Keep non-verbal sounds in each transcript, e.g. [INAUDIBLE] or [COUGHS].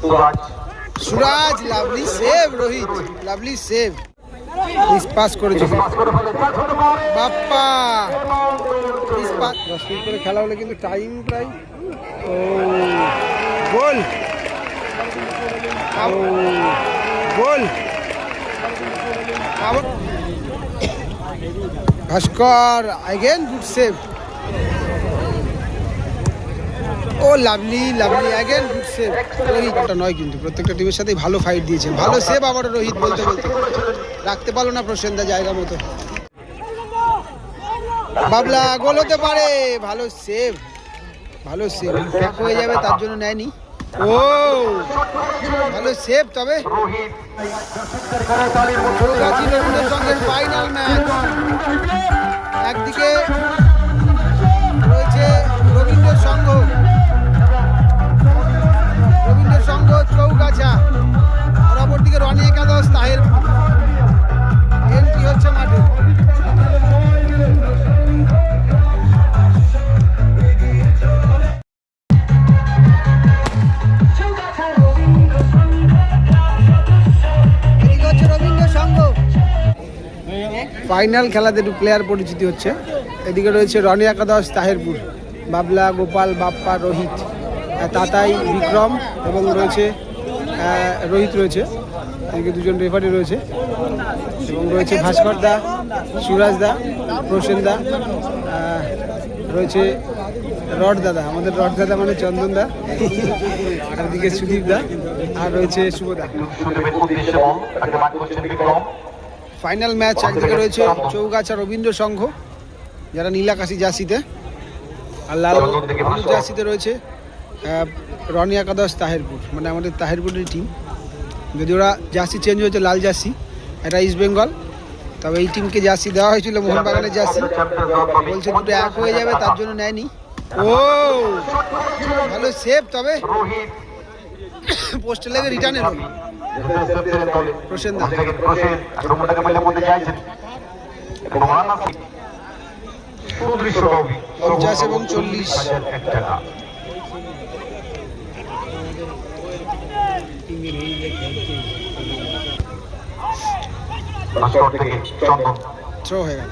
Suraj. Suraj lovely save Rohit. Lovely save. Pass করেছে। বাপ্পা। দশ minute করে খেলা হলে কিন্তু টাইম প্রায় ও গোল। ও goal. Bhaskar again good save ও lovely lovely again good save রোহিতটা নয় কিন্তু, প্রত্যেকটা টিমের সাথেই ভালো ফাইট দিয়েছেন ভালো সেভ আবার রোহিত বলতে বলতে। রাখতে পারল না প্রসেনদা জায়গা মতো। বাবলা, গোল হতে পারে। ভালো সেভ ভালো সেভ ব্যাক হয়ে যাবে, তার জন্য নেয়নি। ও! ভালো সেভ তবে। রোহিত ফাইনাল খেলাতে একটু প্লেয়ার পরিচিতি হচ্ছে। এদিকে রয়েছে রনি একাদশ, তাহেরপুর, বাবলা, গোপাল, বাপ্পা, রোহিত তাতাই, বিক্রম এবং রয়েছে রোহিত রয়েছে। এদিকে দুজন রেফারি রয়েছে। এবং রয়েছে ভাস্কর দা, সুরাজ দা, প্রসেন দা রয়েছে রড দাদা। আমাদের রড দাদা মানে চন্দন দা। আর এদিকে সুদীপ দা। আর রয়েছে শুভদা সুদেবের ফাইনাল ম্যাচ একদিকে রয়েছে চৌগাছা রবীন্দ্র সংঘ যারা নীলাকাশি জার্সিতে আর লাল জার্সিতে রয়েছে রনি একাদশ তাহেরপুর মানে আমাদের তাহেরপুরের টিম যদি ওরা জার্সি চেঞ্জ হয়েছে লাল জার্সি এটা ইস্ট বেঙ্গল তবে এই টিমকে জার্সি দেওয়া হয়েছিল মোহনবাগানের জার্সি। বলছে দুটো এক হয়ে যাবে তার জন্য নেয়নি। ও ভালো সেভ তবে। [COUGHS] পোস্টে লেগে রিটার্ন এলো। মধ্যে পঞ্চাশ এবং চল্লিশ। থ্রো হয়ে গেল।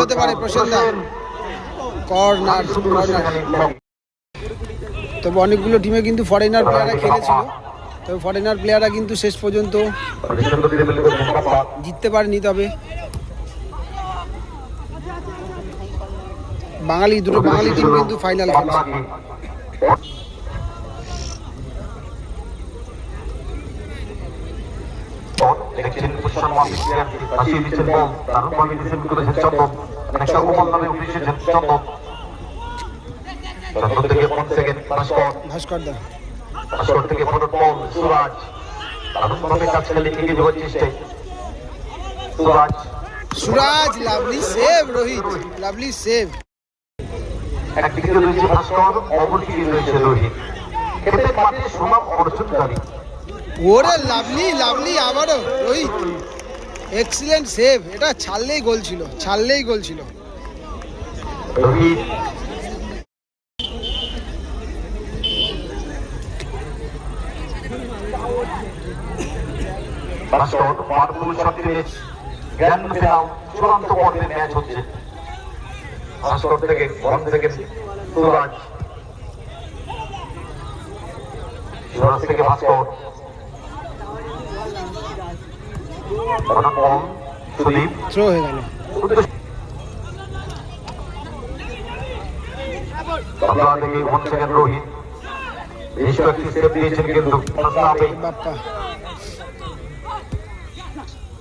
হতে পারে প্রসেন দা। কর্নার কর্নার তবে অনেকগুলো টিমে কিন্তু ফরেনার প্লেয়াররা খেলেছিল। তবে ফরেনার প্লেয়াররা কিন্তু শেষ পর্যন্ত জিততে পারেনি তবে। বাঙালি দুটো বাঙালি টিম কিন্তু ফাইনাল খেলছে। দিচ্ছেন বল দারুণ ভাবে দিচ্ছেন করেছেন চন্দন অনেকটা কোমল নামে উঠে এসেছেন চন্দন চন্দন থেকে পনেরো সেকেন্ড ভাস্কর। ভাস্কর দা। ভাস্কর থেকে পনেরো সুরাজ। দারুণ কাজ খেলে এগিয়ে যাওয়ার চেষ্টায়। Suraj. Suraj lovely save Rohit. Lovely save. একদিকে রয়েছে ভাস্কর অপরদিকে রয়েছে রোহিত। এতে মাঠে সুনাম অর্জনকারী। ওরে লাভলি লাভলি আবারও রোহিত। এক্সিলেন্ট সেভ এটা ছাড়লেই গোল ছিল ছাড়লেই গোল ছিল। রোহিত গ্র্যান্ড ফিনাল চূড়ান্ত পর্বের ম্যাচ হচ্ছে। ভাস্কর থেকে বল থেকে সুরাজ সুরাজ থেকে ভাস্কর সুদীপ। থ্রো হয়ে গেল। বাংলা থেকে ওয়ান সেকেন্ড রোহিত। বেশ কয়েকটি স্টেপ দিয়েছেন কিন্তু বাপ্পা।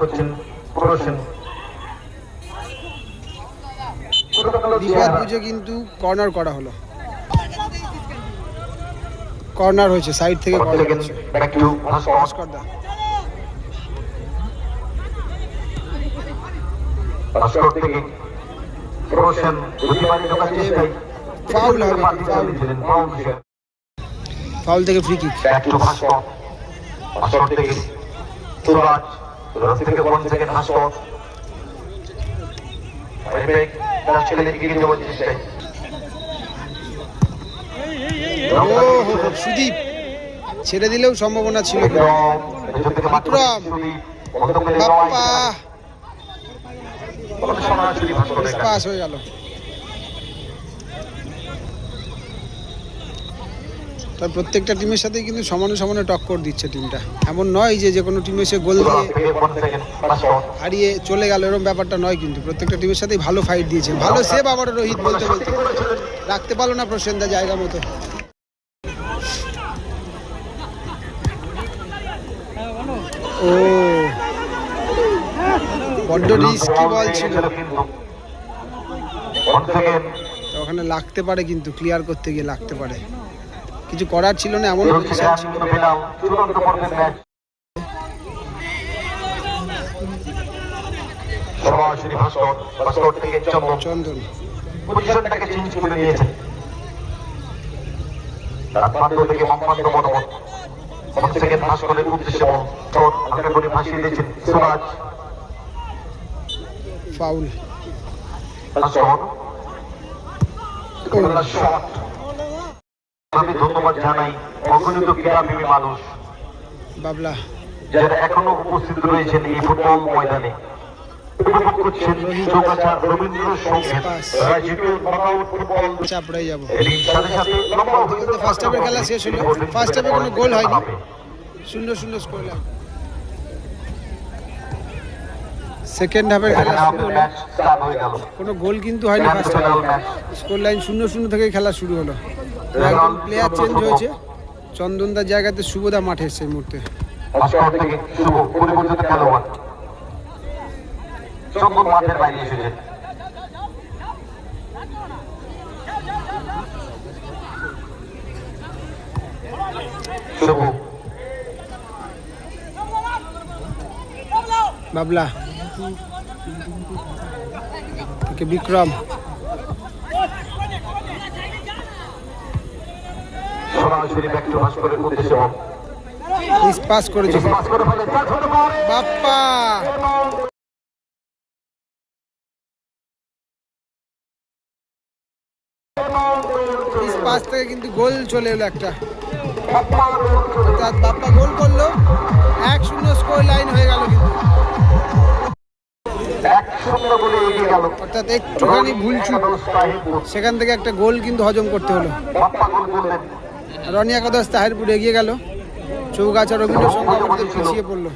করছেন প্রদর্শন বিবাদ বুঝে কিন্তু কর্নার করা হলো। কর্নার হয়েছে সাইড থেকে কর্নার হচ্ছে ভাস্কর। ভাস্কর দা। ভাস্কর থেকে প্রোশন বুদ্ধিমানি ঢোকার চেষ্টায়। ফাউল হবে, থেকে free kick back to Bhaskar. থেকে থেকে তার ছেলে দিকে যাওয়ার সুদীপ ছেড়ে দিলেও সম্ভাবনা ছিল বিক্রম। বাপ্পা পাস হয়ে গেল তার প্রত্যেকটা টিমের সাথেই কিন্তু সমানে সমানে টক্কর দিচ্ছে টিমটা এমন নয় যে যে কোনো টিমে সে গোল দিয়ে হারিয়ে চলে গেল, এরকম ব্যাপারটা নয় কিন্তু। প্রত্যেকটা টিমের সাথেই ভালো ফাইট দিয়েছে ভালো সেভ আবার রোহিত বলতে বলতে। রাখতে পারল না প্রসেনদা জায়গা মতো। ও, বড্ড রিস্কি বল ছিল। ওখানে লাগতে পারে কিন্তু ক্লিয়ার করতে গিয়ে লাগতে পারে। কিছু করার ছিল না এমন পজিশন ছিল। চন্দন। পজিশনটাকে চেঞ্জ করে নিয়েছেন থেকে মনোমত ভাস্করের উদ্দেশ্যে করে দিয়েছেন সুরাজ। ফাউল ভাস্কর। শট আমি ধন্যবাদ জানাই। অগণিত ক্রীড়াপ্রেমী মানুষ বাবলা। যারা এখনও উপস্থিত রয়েছেন এই ফুটবল ময়দানে। ফার্স্ট হাফের খেলা শেষ হলো। ফার্স্ট হাফে কোনো গোল হয়নি। শূন্য শূন্য স্কোর লাইন সেকেন্ড হাফের খেলা শুরু হলো কোনো গোল কিন্তু হয়নি ফার্স্ট হাফে স্কোর লাইন শূন্য শূন্য থেকেই খেলা শুরু হলো। একজন প্লেয়ার চেঞ্জ হয়েছে। চন্দনদার জায়গাতে শুভদা মাঠে এসছে এই মুহূর্তে। থেকে বাবলা। থেকে বিক্রম সরাসরি ব্যাক টু ভাস্করের উদ্দেশ্যে মিস পাস করেছে পাস করে ফেলে চার ছোট করে বাপ্পা! পাস থেকে কিন্তু গোল চলে এলো একটা। অর্থাৎ বাপ্পা গোল করল। এক শূন্য স্কোর লাইন হয়ে গেল কিন্তু। অর্থাৎ একটুখানি সেখান থেকে একটা গোল কিন্তু হজম করতে হলো। বাপ্পা গোল করলেন। রনি একাদশ তাহেরপুর এগিয়ে গেল। চৌগাছা রবীন্দ্র সংঘ পিছিয়ে পড়ল।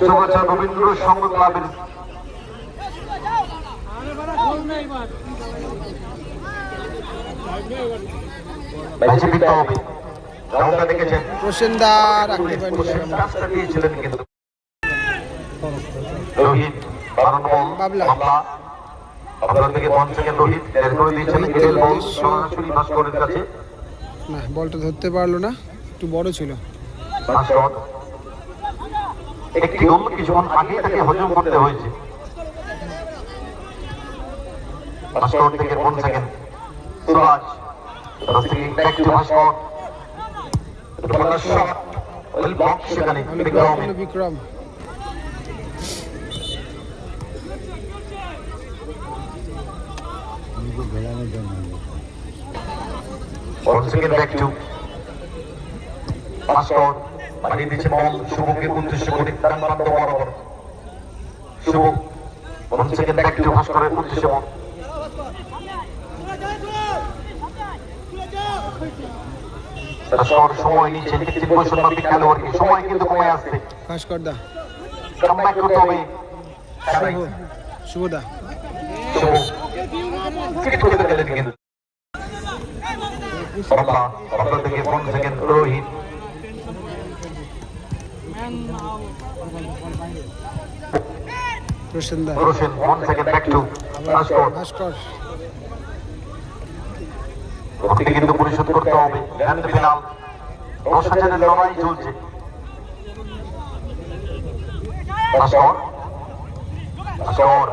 চৌগাছা রবীন্দ্র সংঘ ক্লাবের ম্যাচে ফিরতে হবে রাউন্ডটা দেখেছেন? প্রসেনদা রাখতে পারেনি। রোহিত বারো বাবলা। বাবলা থেকে ওয়ান সেকেন্ড রোহিত এর করে দিয়েছেন মিডল বল। সরাসরি ভাস্করের কাছে। না বলটা ধরতে পারল না একটু বড় ছিল। ভাস্কর একটি গোল কিছুক্ষণ আগে তাকে হজম করতে হয়েছে। ভাস্কর থেকে ওয়ান সেকেন্ড সুরাজ সুরাজ থেকে ব্যাক টু ভাস্কর বলার শট ওয়েল ব্লক সেখানে ভালো block Vikram. Again back to Pastor. বাড়িয়ে দিচ্ছে বল শুভকে উদ্দেশ্য করে তার প্রান্ত বরাবর শুভ once again back to ভাস্করের উদ্দেশ্য বল ভাস্কর সময় বৈষম্যী খেলোয়াড়কে সময় কিন্তু কমে আসছে। ভাস্কর দা কামব্যাক করতে হবে শুভ শুভদা শুভ ক্রিকেট করতে গেলেন কিন্তু থেকে once again Rohit. Roshan, one second back to Ashkot. ভাস্কর ওকে কিন্তু পরিশোধ করতে হবে গ্র্যান্ড ফিনাল হাজারের লড়াই চলছে।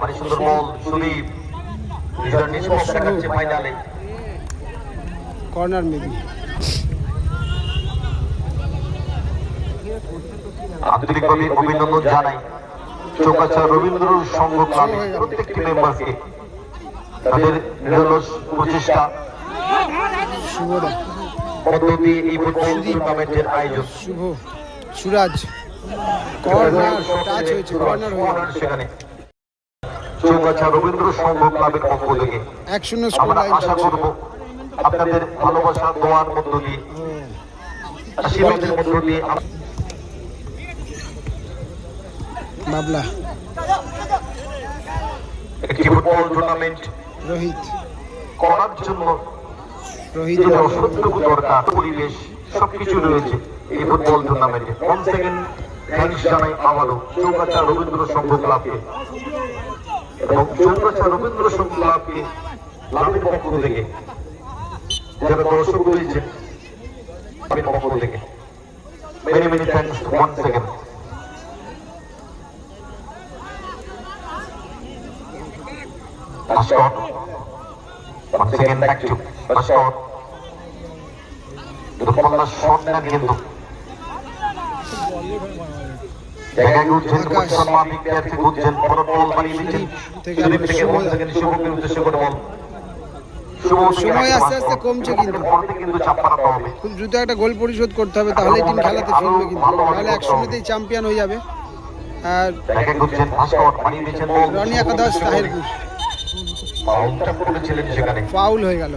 মানে সুন্দর বল সুদীপ। নিজের নিষ্পক্ষ দেখাচ্ছে ফাইনালে কর্নার মেবি। আন্তরিকভাবে অভিনন্দন জানাই চৌকাছা রবীন্দ্র সংঘ ক্লাবের প্রত্যেকটি মেম্বারকে। তাদের নিরলস প্রচেষ্টা দিয়ে এই ফুটবল টুর্নামেন্টের আয়োজন। শুভ। সুরাজ। কর্নার টাচ হয়েছে কর্নার সেখানে। চৌগাছা রবীন্দ্র সংঘ ক্লাবের পক্ষ থেকে এক শূন্য আমরা আশা করব আপনাদের ভালোবাসা দোয়ার মধ্য দিয়ে। আশীর্বাদের মধ্য দিয়ে আম- একটি ফুটবল টুর্নামেন্ট রোহিত। করার জন্য রোহিত যে দরকার পরিবেশ সবকিছু রয়েছে এই ফুটবল টুর্নামেন্টে ওয়ান সেকেন্ড থ্যাংকস জানাই আবারও রবীন্দ্র সংঘ ক্লাবকে। এবং চৌগাছা রবীন্দ্র সংঘ ক্লাবকে পক্ষ থেকে যারা দর্শক রয়েছে ক্লাবের পক্ষ থেকে many many thanks one second Ashkot. Once again back to Ashkot. দুর্বলতা শট নেন কিন্তু জায়গায় ঘুরছেন আকাশ। মাফিক প্লেয়ার থেকে বড় বল বানিয়ে দিচ্ছেন থেকে শুভকে উদ্দেশ্য করে বল সময় আস্তে আস্তে কমছে কিন্তু। খুব দ্রুত একটা গোল পরিশোধ করতে হবে তাহলে টিম খেলাতে ফিরবে কিন্তু। তাহলে একসঙ্গেতেই চ্যাম্পিয়ন হয়ে যাবে। আর রনি একাদশ তাহেরপুর ফাউল হয়ে গেল।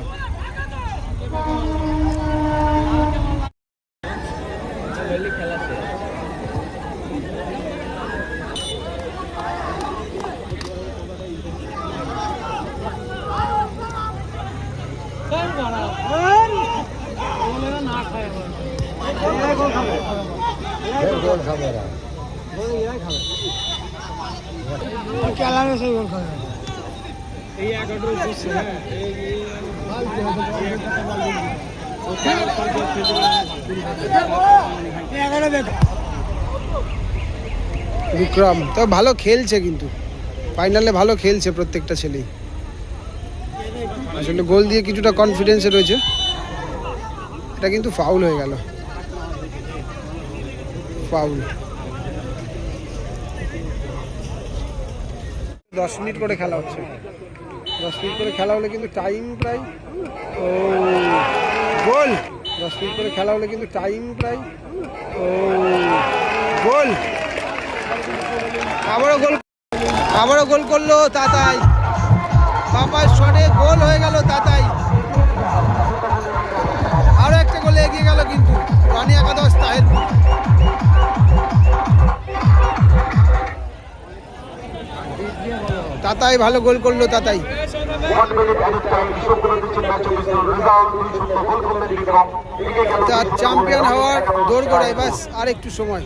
বিক্রম, তো ভালো খেলছে কিন্তু। ফাইনালে ভালো খেলছে প্রত্যেকটা ছেলেই। আসলে গোল দিয়ে কিছুটা কনফিডেন্সে রয়েছে। এটা কিন্তু ফাউল হয়ে গেল। ফাউল দশ মিনিট করে খেলা হচ্ছে। দশ মিনিট করে খেলা হলে কিন্তু টাইম প্রায়, ও, গোল। দশ মিনিট করে খেলা হলে কিন্তু টাইম প্রায়, ও, গোল। আবারও গোল আবারও গোল করল তাতাই। বাবার শটে গোল হয়ে গেল তাতাই। আরও একটা গোলে এগিয়ে গেল কিন্তু, রানী একাদশ তাহেরপুর তাতাই ভালো গোল করল Tatai. One minute at time হিসেব করে দিচ্ছেন ম্যাচ অফিসিয়াল রেজাল্ট দুই শূন্য গোল করলেন বিক্রম। এগিয়ে গেল তা চ্যাম্পিয়ন হওয়ার দৌড় করাই বাস আর একটু সময়।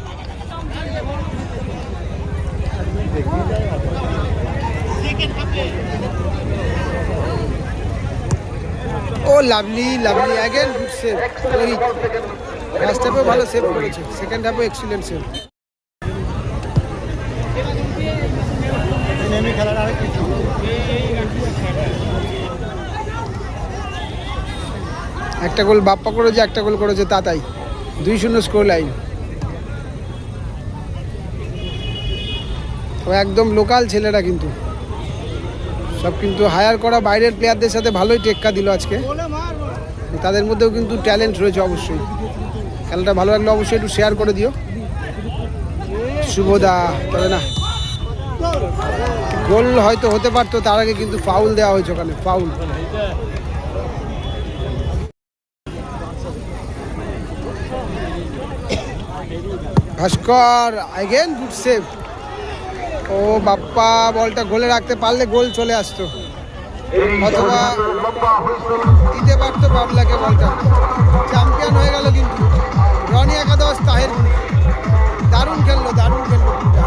ও lovely lovely again good save Rohit first হাফেও ভালো সেভ করেছে সেকেন্ড হাফেও এক্সিলেন্ট সেভ একটা গোল বাপ্পা করেছে, একটা গোল করেছে তাতাই। দুই শূন্য স্কোর লাইন একদম লোকাল ছেলেরা কিন্তু। সব কিন্তু হায়ার করা বাইরের প্লেয়ারদের সাথে ভালোই টেক্কা দিল আজকে। তাদের মধ্যেও কিন্তু ট্যালেন্ট রয়েছে অবশ্যই। খেলাটা ভালো লাগলে অবশ্যই একটু শেয়ার করে দিও। শুভদা তবে না। গোল হয়তো হতে পারতো, তার আগে কিন্তু ফাউল দেওয়া হয়েছে ওখানে foul Bhaskar again good save ও বাপ্পা বলটা গোলে রাখতে পারলে গোল চলে আসতো। অথবা দিতে পারতো বাবলাকে বলটা। চ্যাম্পিয়ন হয়ে গেল কিন্তু। রনি একাদশ তাহের দারুণ খেললো দারুণ খেললো টিমটা